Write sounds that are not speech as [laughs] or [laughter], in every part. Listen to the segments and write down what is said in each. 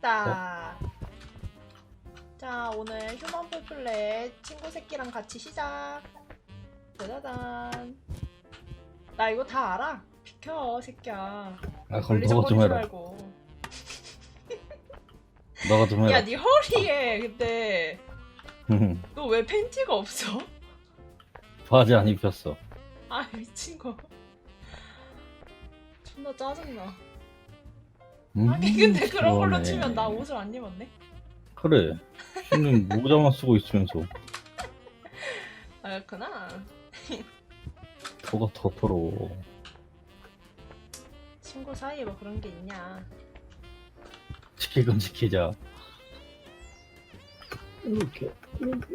됐다. 자, 오늘 휴먼 풀플렛 친구 새끼랑 같이 시작. 짜자잔. 나 이거 다 알아. 비켜, 새끼야. 아 그럼 너가 좀 해라. 말고. 너가 좀 해라. 야, 네 허리에 근데 [laughs] 너 왜 팬티가 없어? 바지 안 입혔어. 아, 미친 거. 존나 짜증나. 음, 아니 근데 그런 걸로 그러네. 치면 나 옷을 안 입었네. 그래. 신는 모자만 쓰고 있으면서 아, 그렇구나. 더가 더 더러워. 친구 사이에 뭐 그런 게 있냐. 지킬 건 지키자. 이렇게 이렇게.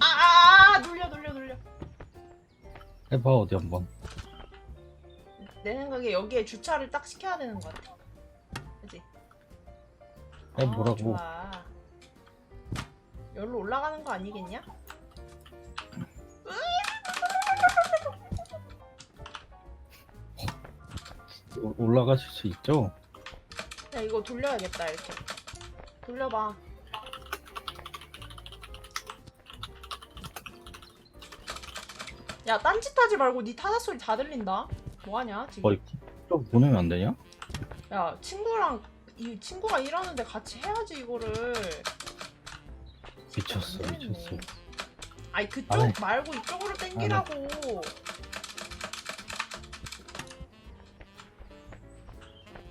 아, 아, 아 눌려, 눌려, 눌려. 해봐 어디 한번. 내 생각에 여기에 주차를 딱 시켜야 되는 것 같아. 그지? 해 뭐라고. 좋아. 여기로 올라가는 거 아니겠냐? 오- 올라가실 수 있죠? 야, 이거 돌려야겠다, 이렇게. 돌려봐. 야, 딴짓하지 말고 네 타자 소리 다 들린다. 뭐하냐, 지금? 어이 좀 보내면 안 되냐? 야, 친구랑, 이 친구가 일하는데 같이 해야지, 이거를. 미쳤어 안 되겠네. 미쳤어. 아니, 그쪽 안 해. 말고 이쪽으로 땡기라고.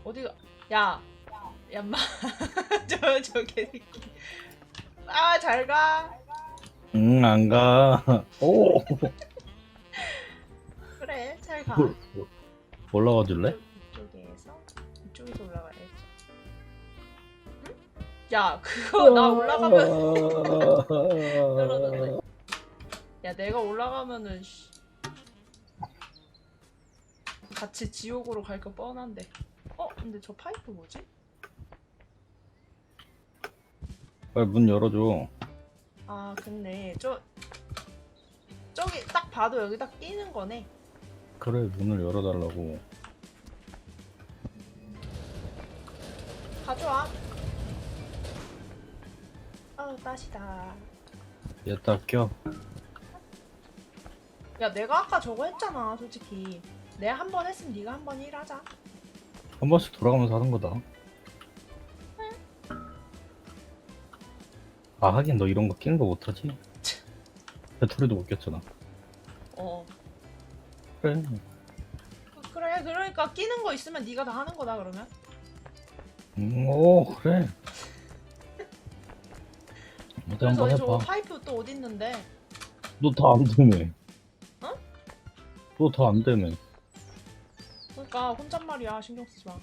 어디가, 야, 야, 마, [laughs] 저, 저 개새끼. 아, 잘 가. 응안 가. 오. 잘 가. 뭘- 뭘- 올라가 줄래? 이쪽에서, 이쪽에서 올라가야지. 응? 야, 그거 나 올라가면, [laughs] 야, 내가 올라가면은, 씨. 같이 지옥으로 갈 거 뻔한데. 어, 근데 저 파이프 뭐지? 빨리 문 열어줘. 아, 근데 저 저기 딱 봐도 여기 딱 끼는 거네. 그래 문을 열어달라고. 가져와. 아우 따시다. 얘딱 껴. 야, 내가 아까 저거 했잖아, 솔직히. 내가 한 번 했으면 네가 한 번 일하자. 한 번씩 돌아가면서 하는 거다. 아 하긴 너 이런 거 끼는 거 못하지? 배터리도 못 꼈잖아. 어. 그래. 그래, 그러니까 끼는 거 있으면 네가 다 하는 거다 그러면. 음, 오 그래. 어디 [laughs] 그래서 한번 저거 해봐. 파이프 또 어디 있는데? 너 다 안 되네. 어? 너 다 안 되네. 그러니까 혼잣말이야, 신경 쓰지 마.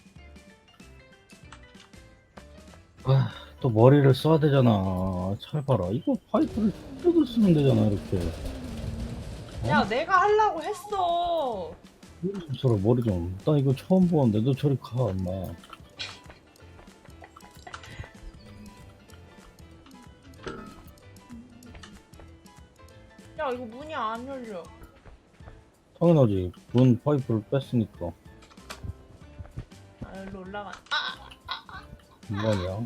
아, 또 머리를 써야 되잖아. 잘 봐라. 이거 파이프를 뜯어 쓰면 되잖아 이렇게. 어? 야, 내가 하려고 했어. 저라 머리 좀. 나 이거 처음 보는데 너 저리 가, 엄마. 야, 이거 문이 안 열려. 당연하지. 문 파이프를 뺐으니까. 아, 여기로 올라가. 아! 인간이야.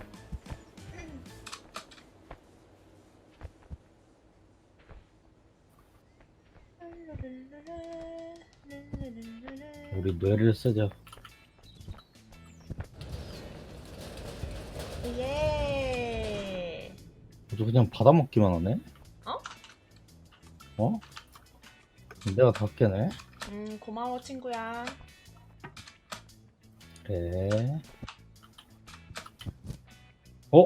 우리 뇌를 쓰자. 예. 아주 그냥 받아먹기만 하네? 어? 어? 내가 다 깨네? 음, 고마워 친구야. 그래. 어?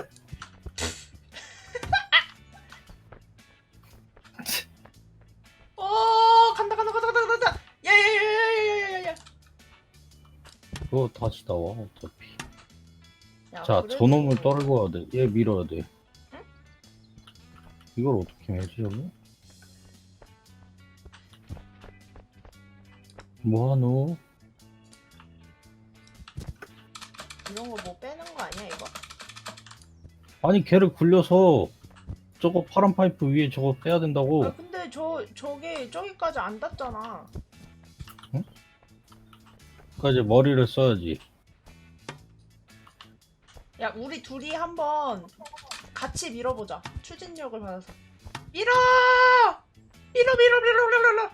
그거 다시 나와, 어차피. 야, 자, 그래도- 저놈을 떨고 와야 돼. 얘 밀어야 돼. 응? 이걸 어떻게 해야지, 저거? 뭐하노? 이런 거 뭐 빼는 거 아니야 이거? 아니, 걔를 굴려서 저거 파란 파이프 위에 저거 빼야 된다고. 아 근데 저 저게 저기까지 안 닿잖아. 이제 머리를 써야지. 야 우리 둘이 한번 같이 밀어보자. 추진력을 받아서. 밀어! 밀어 밀어 밀어 밀어 밀어.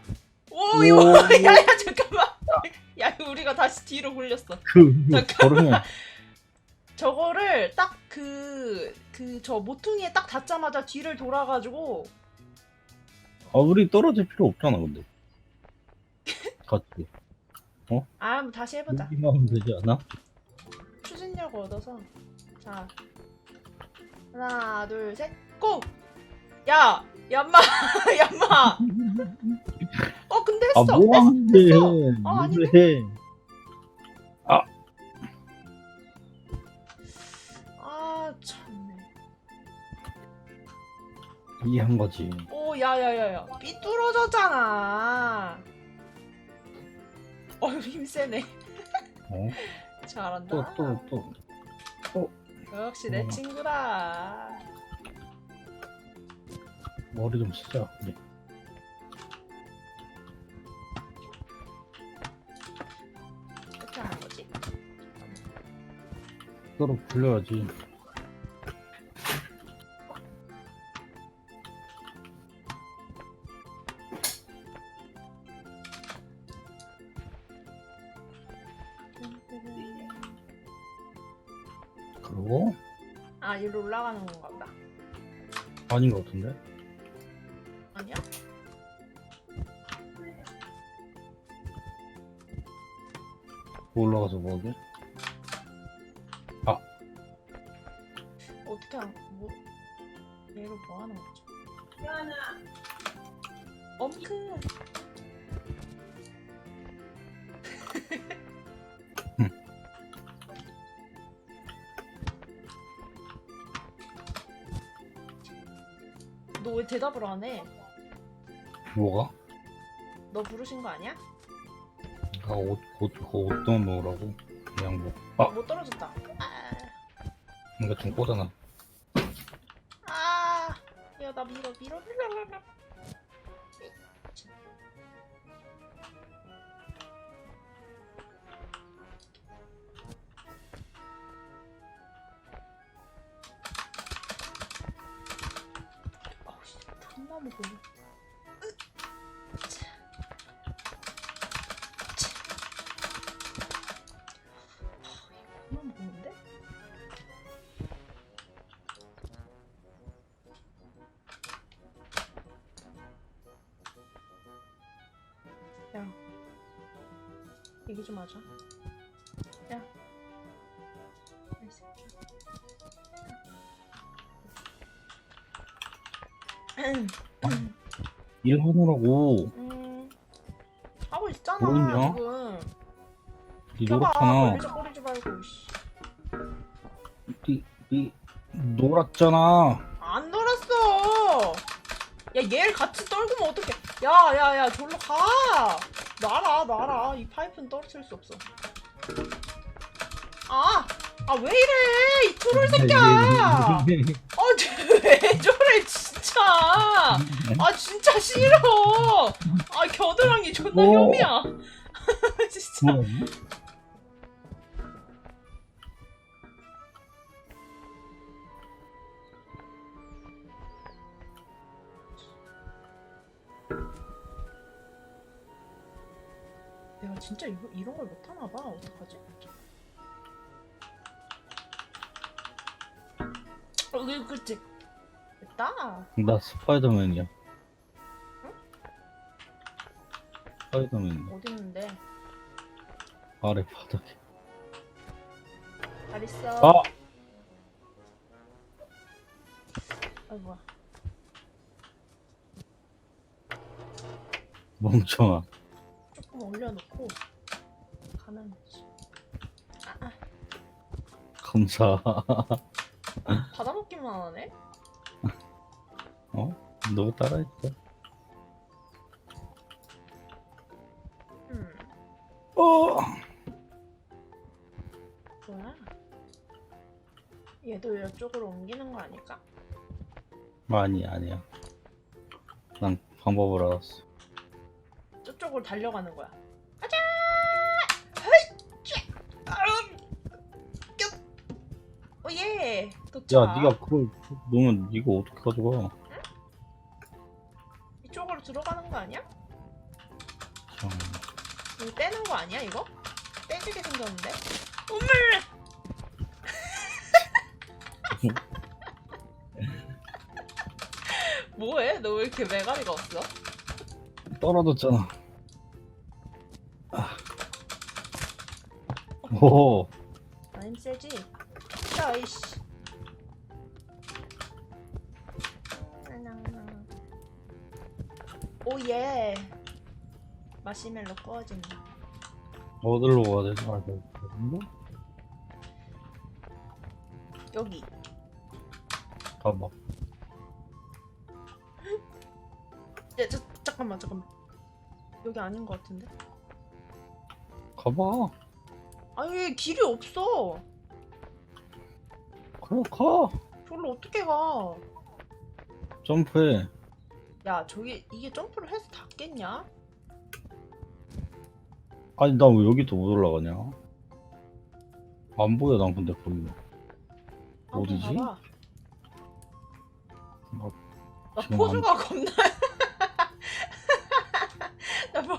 오 이거 오. [laughs] 야야 잠깐만. [laughs] 야 우리가 다시 뒤로 굴렸어. 그 잠깐만. [laughs] 저거를 딱 그 그 저 모퉁이에 딱 닿자마자 뒤를 돌아가지고 아 우리 떨어질 필요 없잖아 근데 같이 아 한번 다시 해보자. 여기만 하면 되지 않아? 추진력 얻어서 자 하나 둘 셋 고! 야! 얌마! 얌마! [laughs] 어 근데 했어! 아 뭐하는데 했어! 어, 아닌데? 왜아 참네 이해한 거지 오 야야야야 삐뚤어졌잖아 어휴 힘세네 어? 잘한다 또 또 또 역시 내 어. 친구다 머리 좀 쓰자 우리. 어떻게 하는 거지? 서로 굴려야지 아닌 것 같은데 아니야? 올라가서 뭐하게? 어떻게 한 뭐, 얘로 뭐 하는 거죠? 엄크 왜 대답을 안 해? 뭐가? 너 부르신 거 아니야? 아옷옷옷 때문에 먹으라고 그냥 뭐 아! 못 떨어졌다. 아, 이거 좀 꽂아놔 아, 야 나 밀어 밀어 밀어 밀어. 존나 무거워. 으, 차. 차. 아, 이거 너무 무거운데? 야, 얘기 좀 하자. 일하느라고 음, 하고 있잖아 뭐 있냐? 지금. 말고. 씨. 니, 니 놀았잖아 안 놀았어. 야, 얘를 같이 떨구면 어떡해. 야, 야, 야, 절로 가. 놔라, 놔라. 이 파이프는 떨어뜨릴 수 없어. 아, 아, 왜 이래. 이 트롤 [laughs] 새끼야. 아, [laughs] 왜 저래, 진 짜. 아, 진짜 싫어. 아, 겨드랑이 존나 어. 혐이야. [laughs] 진짜. 뭐? 내가 진짜 이거, 이런 걸 못하나 봐. 어떡하지? 어, 그, 그치. 됐다. 나 스파이더맨이야 스파이더맨 어디 있는데? 아래 바닥에 잘 있어. 아! 아, 뭐야. 멍청아 조금 올려놓고 가면 되지. 아, 아, 감사 받아먹기만 하네? 어? 너 따라했어 음, 어! 뭐야? 얘도 이쪽으로 옮기는 거 아닐까? 아니 아니야 난 방법을 알았어 저쪽으로 달려가는 거야. 가자! 헤이! 쥐! 아음! 껴! 오예 도착 야 네가 그걸 놓으면 이거 어떻게 가져가 거 아니야 이거? 떼지게 생겼는데? 어머 [laughs] 뭐해? 너 왜 이렇게 메가리가 없어? 떨어졌잖아 아. 오 아님 세지? 자 이씨 오예 마시멜로 구워진다 어디로 가야 되지? 아, 저, 저긴가? 여기 가봐 [gasps] 야, 저, 잠깐만 잠깐만 여기 아닌 것 같은데? 가봐 아니 길이 없어 그래 가 저기로 어떻게 가? 점프해 야 저기 이게 점프를 해서 닿겠냐? 아니 나 왜 여기도 못 올라가냐 안 보여 난 근데 거기 아, 어디지? 봐봐. 나 나 지금 포즈가 겁나 [laughs] 나, 포,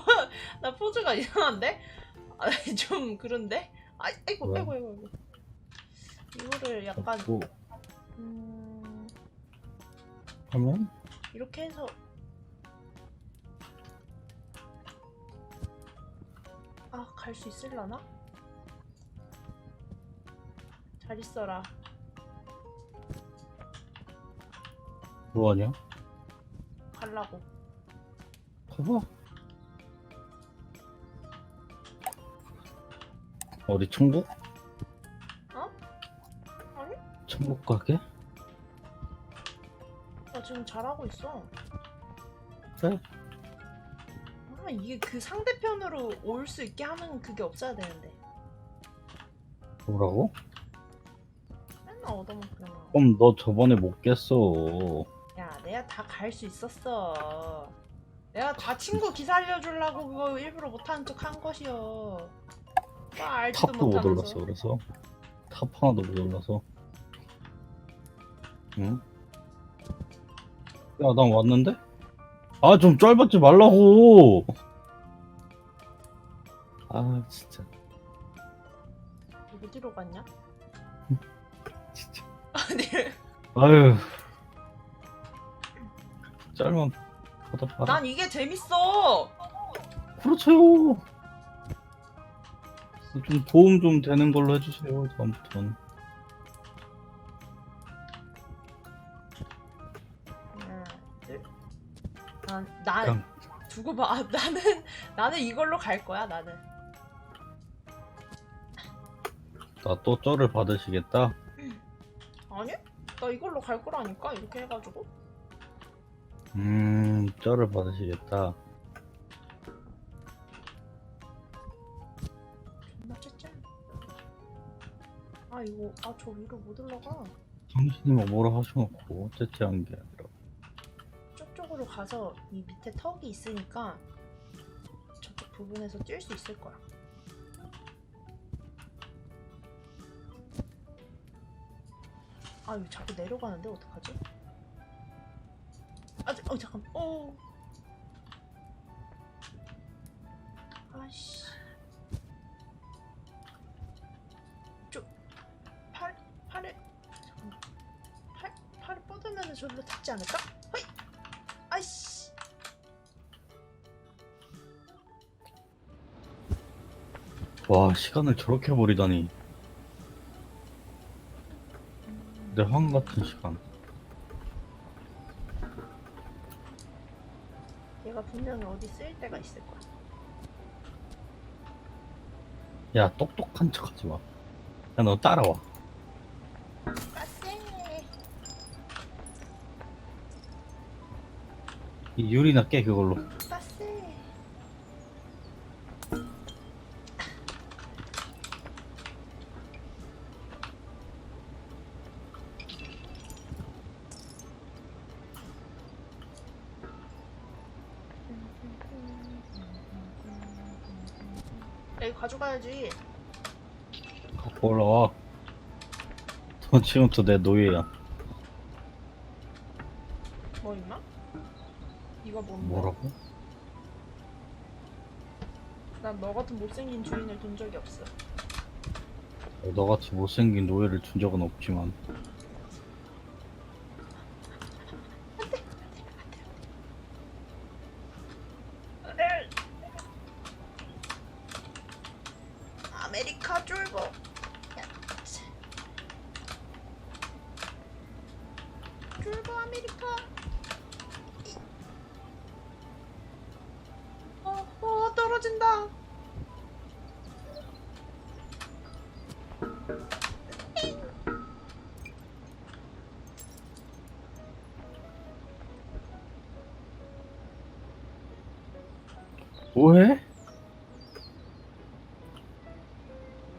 나 포즈가 이상한데? 아, [laughs] 좀 그런데? 아, 아이고 왜? 아이고 아이고 아이고. 이거를 약간 뭐 음, 하면 이렇게 해서 아 갈 수 있을라나? 잘 있어라 뭐하냐 갈라고 가봐 어디 천국? 어? 아니? 천국 가게? 나 지금 잘하고 있어 그래 아 이게 그 상대편으로 올 수 있게 하는 그게 없어야 되는데. 뭐라고? 맨날 얻어먹잖아. 그럼 너 저번에 못 깼어. 야 내가 다 갈 수 있었어. 내가 다 친구 기사 알려주려고 그거 일부러 못하는 척 한 것이여. 나 알지도 탑도 못 못하면서. 올랐어 그래서? 탑 하나도 못 올라서? 응? 야 난 왔는데? 아 좀 짧았지 말라고. 아 진짜. 어디로 갔냐? [laughs] 진짜. 아니 아유. 짧은 봐라. 난 이게 재밌어. 그렇죠. 좀 도움 좀 되는 걸로 해주세요 다음부터는 난, 난 그냥 두고 봐. 아, 나는 나는 이걸로 갈 거야 나는. 나 또 쩔을 받으시겠다? 아니? 나 이걸로 갈 거라니까 이렇게 해가지고. 음 쩔을 받으시겠다. 존나 째째. 아 이거 아 저 위로 못 올라가. 당신이 뭐 뭐라 하셔놓고 째째 한 게 저쪽으로 가서 이 밑에 턱이 있으니까 저쪽 부분에서 뛸 수 있을 거야. 아, 이거 자꾸 내려가는데 어떡하지? 아, 저- 어 잠깐. 어. 아씨. 저팔 팔을 잠깐만. 팔 팔을 뻗으면 저기로 닿지 않을까? 허이. 아이씨. 와 시간을 저렇게 버리다니 내 황 같은 시간 얘가 분명히 어디 쓰일 때가 있을 거야. 야 똑똑한 척 하지 마. 야 너 따라와. 이 유리나 깨 그걸로. 까세. 야, 이거 가져가야지. 갖고 올라와. 너 지금부터 내 노예야. 같은 못생긴 주인을 둔 적이 없어. 너같이 못생긴 노예를 준 적은 없지만 아메리카 쫄보. 쫄보 아메리카. 어, 어 떨어진다. 뭐해?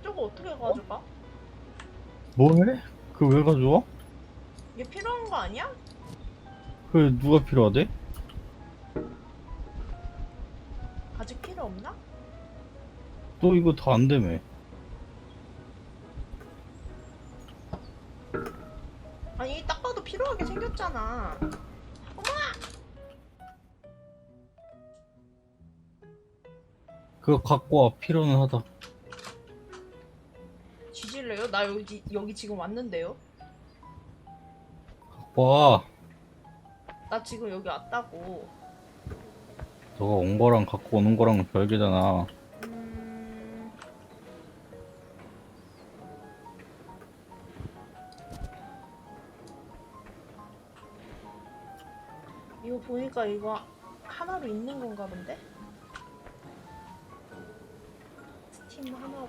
저거 어떻게 가져가? 뭐해? 그 왜 가져와? 이게 필요한 거 아니야? 그 누가 필요하대? 아직 필요 없나? 너 이거 다 안 되매 그거 갖고 와 필요는 하다 지질래요? 나 여기 여기 지금 왔는데요. 갖고 와 나 지금 여기 왔다고. 너가 온 거랑 갖고 오는 거랑 별개잖아 음... 이거 보니까 이거 하나로 있는 건가 본데?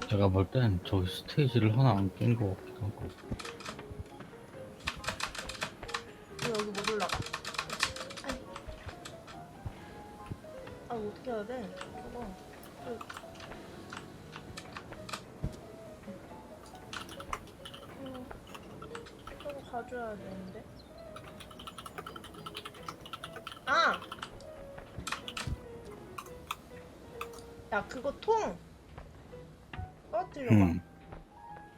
제가 볼 땐 저기 스테이지를 하나 안낀거 같기도 하고 왜 여기 못 올라가? 아니. 아 이거 어떻게 해야 돼? 저거. 저- 음, 저거 가져야 되는데. 아! 야 그거 통! 떨어뜨려봐. 응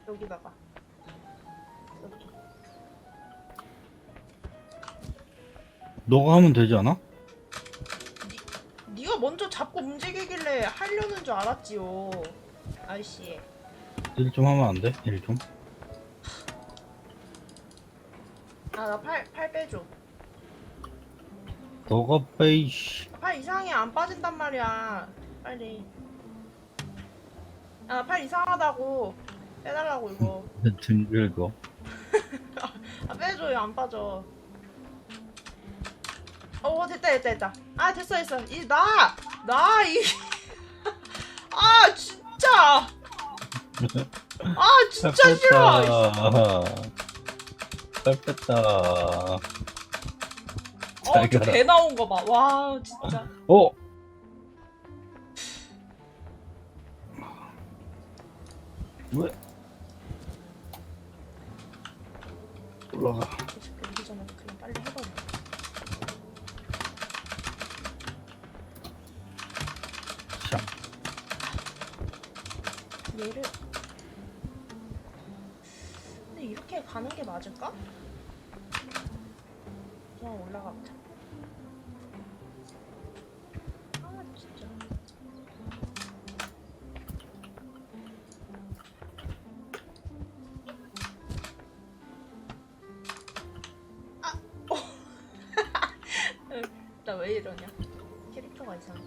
여기다가. 여기. 너가 하면 되지 않아? 네가 먼저 잡고 움직이길래 하려는 줄 알았지요. 아이씨. 일 좀 하면 안 돼? 일 좀? 아, 나 팔, 팔 빼줘. 너가 빼이씨 팔 이상해. 안 빠진단 말이야. 빨리. 아, 팔 이상하다고. 빼달라고, 이거. 등 긁어 [laughs] 아, 빼줘요. 안 빠져. 어, 됐다, 됐다, 됐다. 아, 됐어, 됐어. 이, 나! 나, 이. [laughs] 아, 진짜! 아, 진짜 싫어! 잘 뺐다 어, 잘저 가라. 배 나온 거 봐. 와, 진짜. 어? 왜? 올라가 이 새끼 오기 전에 그냥 빨리 해버려. 자 얘를 근데 이렇게 가는 게 맞을까? 그냥 올라가 보자. 왜 이러냐? 캐릭터가 이상해.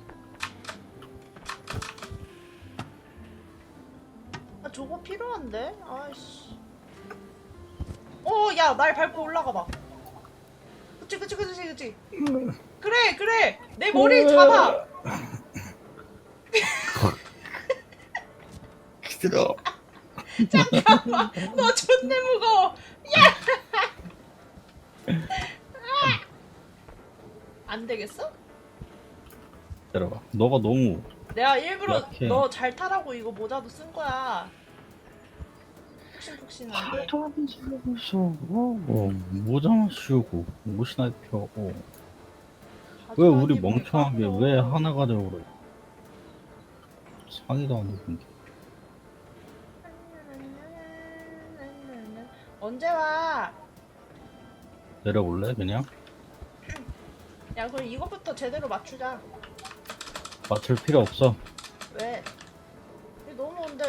아 저거 필요한데? 아이씨. 어, 야, 날 밟고 올라가 봐. 그치, 그치, 그치, 그치. 그래, 그래. 내 머리 잡아. [laughs] 기다려 너 존내 무거워. 야. 아! 안 되겠어? 기다려봐 너가 너무 내가 일부러 약해. 너 잘 타라고 이거 모자도 쓴 거야. 말도 안 하고 있어 어, 모자만 씌우고 옷이나 입혀하고 왜 우리 멍청하게. 왜 하나 가자고 그래 상의도 안 되는데 언제 와? 내려볼래 그냥? 야 그럼 이거부터 제대로 맞추자. 맞출 필요 없어 왜? 이게 너무 근데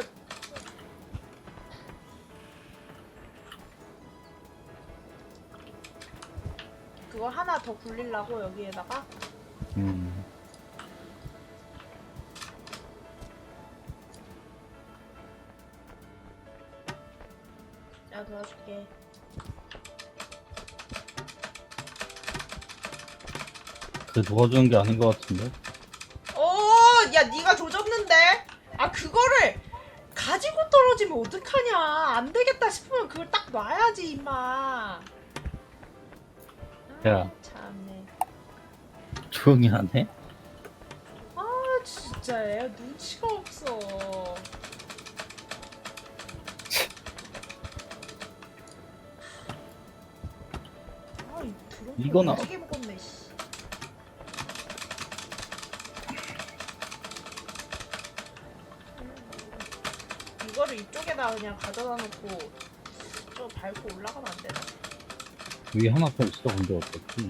그거 하나 더 굴리려고 여기에다가 음. 내가 도와줄게. 그 도와주는 게 아닌 것 같은데 오, 야 네가 조졌는데? 아 그거를 가지고 떨어지면 어떡하냐? 안 되겠다 싶으면 그걸 딱 놔야지 임마. 아, 야. 참네. 조용히 하네? 아 진짜 애 눈치가 없어. 아 이 드럼 이거나. 어떻게 먹었네 씨. 이거를 이쪽에다 그냥 가져다 놓고 저 밟고 올라가면 안 되나? 위에 하나 더 있어 근데 어떻게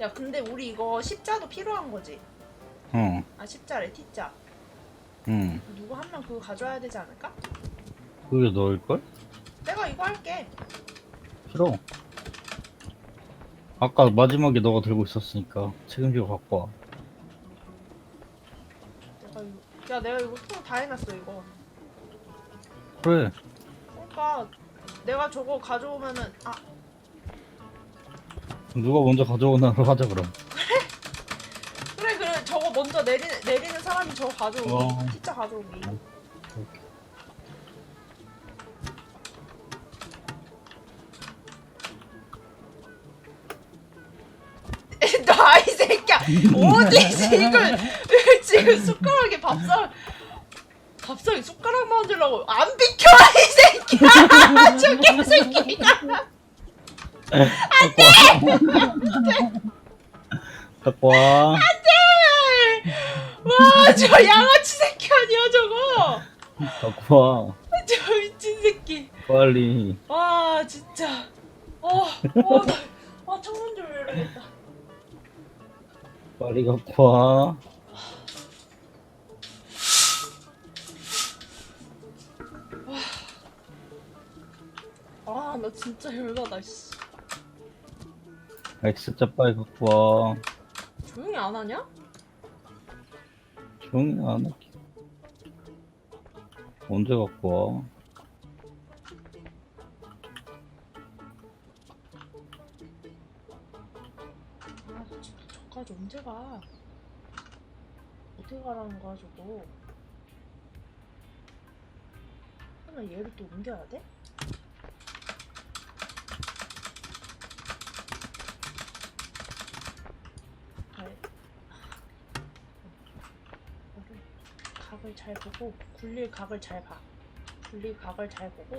야 근데 우리 이거 십자도 필요한 거지? 어 아 십자래 T자. 응. 누구 한 명 그거 가져와야 되지 않을까? 그게 너일걸? 내가 이거 할게. 싫어 아까 마지막에 너가 들고 있었으니까 책임지고 갖고 와 내가 이거, 야 내가 이거 통 다 해놨어 이거. 그래 그러니까 내가 저거 가져오면은 아 누가 먼저 가져오나로 하자 그럼 그래 그래 저거 먼저 내리 내리는 사람이 저거 가져오기. 어. T자 가져오기. 나 [laughs] 이 새끼야 [laughs] 어디 지금 지금 숟가락에 밥상 밥상에 숟가락 만들라고 안 비켜 이 새끼야! [laughs] 저기 새끼가 갖고 와. 와저 양아치 새끼 아니야 저거! 갖고 와. 저 미친 새끼. 빨리. 와 진짜. 어어나 아, 창문 좀 열어야겠다. 빨리 갖고 와 아 나 진짜 열받아 씨. X자 빨리 갖고 와 조용히 안 하냐? 조용히 안 할게. 언제 갖고 와 아 진짜 저까지 언제 가? 어떻게 가라는 거야 저거? 하나 얘를 또 옮겨야 돼? 아, 이거를 각을 잘 보고 굴릴 각을 잘 봐. 굴릴 각을 잘 보고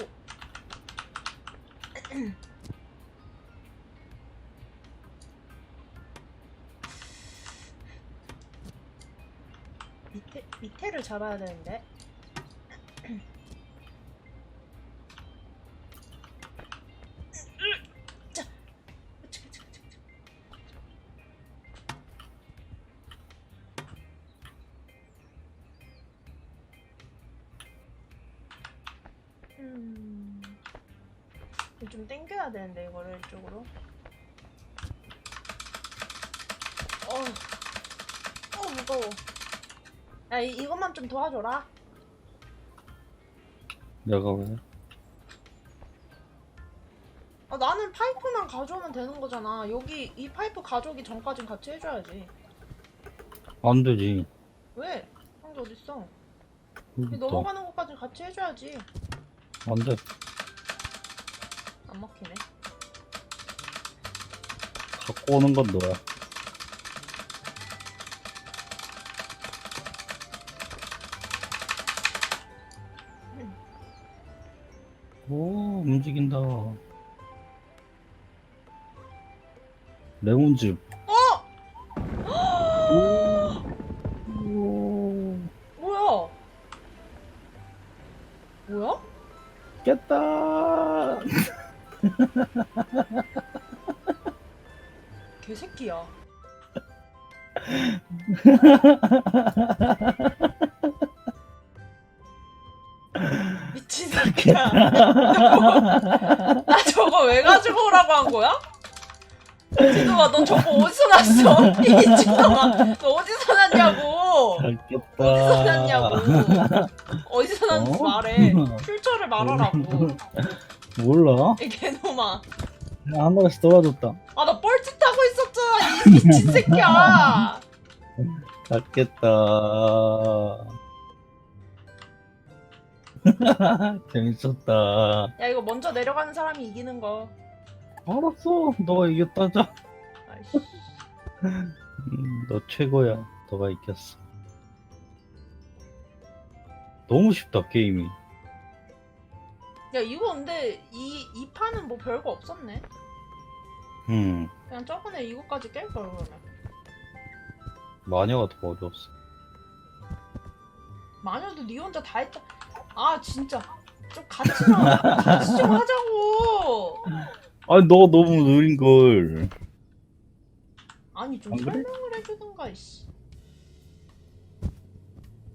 밑에 밑에를 잡아야 되는데. 야 이, 이것만 좀 도와줘라. 내가 왜 아, 나는 파이프만 가져오면 되는 거잖아. 여기 이 파이프 가져오기 전까진 같이 해줘야지. 안 되지 왜? 한게 어딨어? 여기 이 있다. 넘어가는 것까지 같이 해줘야지. 안 돼 안 먹히네. 갖고 오는 건 너야 오 움직인다 레몬즙 어! 오. 뭐야? 뭐야? 깼다. [laughs] 개새끼야. [laughs] 미친 새끼야. 나 저거 왜 가지고 오라고 한 거야? 지도가 너 저거 어디서 났어? [laughs] 이 미친놈아. 너 어디서 났냐고. 어디서 났냐고. 어디서 났는지 어? 말해. 출처를 말하라고. [laughs] 몰라. 이 개놈아. 한 번씩 도와줬다. 아 나 뻘짓하고 있었잖아 이 미친 새끼야 잘 깼다. [laughs] 재밌었다. 야 이거 먼저 내려가는 사람이 이기는 거 알았어. 너가 이겼다자. 아이씨 음, 너 최고야. 너가 이겼어. 너무 쉽다 게임이. 야 이거 근데 이, 이 판은 뭐 별거 없었네 음 그냥 저번에 이거까지 깰 걸 그러면 마녀가 더 어려웠어. 마녀도 니 혼자 다 했다 아 진짜 좀 같이 좀 같이 좀 하자고 아니 너 너무 느린 걸. 아니 좀 안 그래? 설명을 해주든가 이씨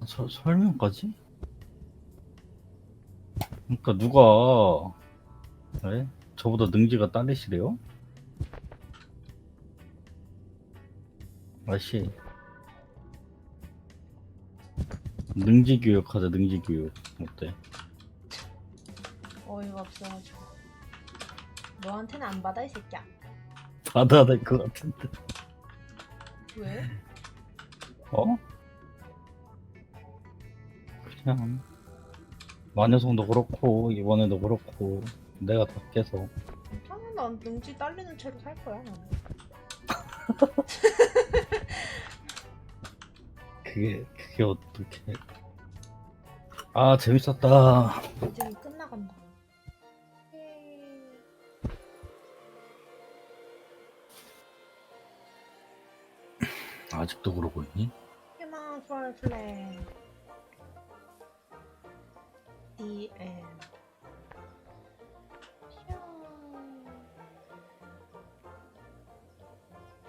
서, 설명까지? 그러니까 누가 네? 저보다 능지가 딸리시래요? 아씨 능지 교육 하자 능지 교육. 어때? 어이가 없어가지고. 너한테는 안 받아 이 새끼야? 받아야 될 것 같은데. 왜? 어? 그냥. 마녀성도 그렇고 이번에도 그렇고 내가 다 깨서. 괜찮아 난 능지 딸리는 채로 살 거야 나는. [laughs] 그게 그게 어떻게 아 재밌었다 이제 끝나간다 예이. 아직도 그러고 있니? For Flame. The end.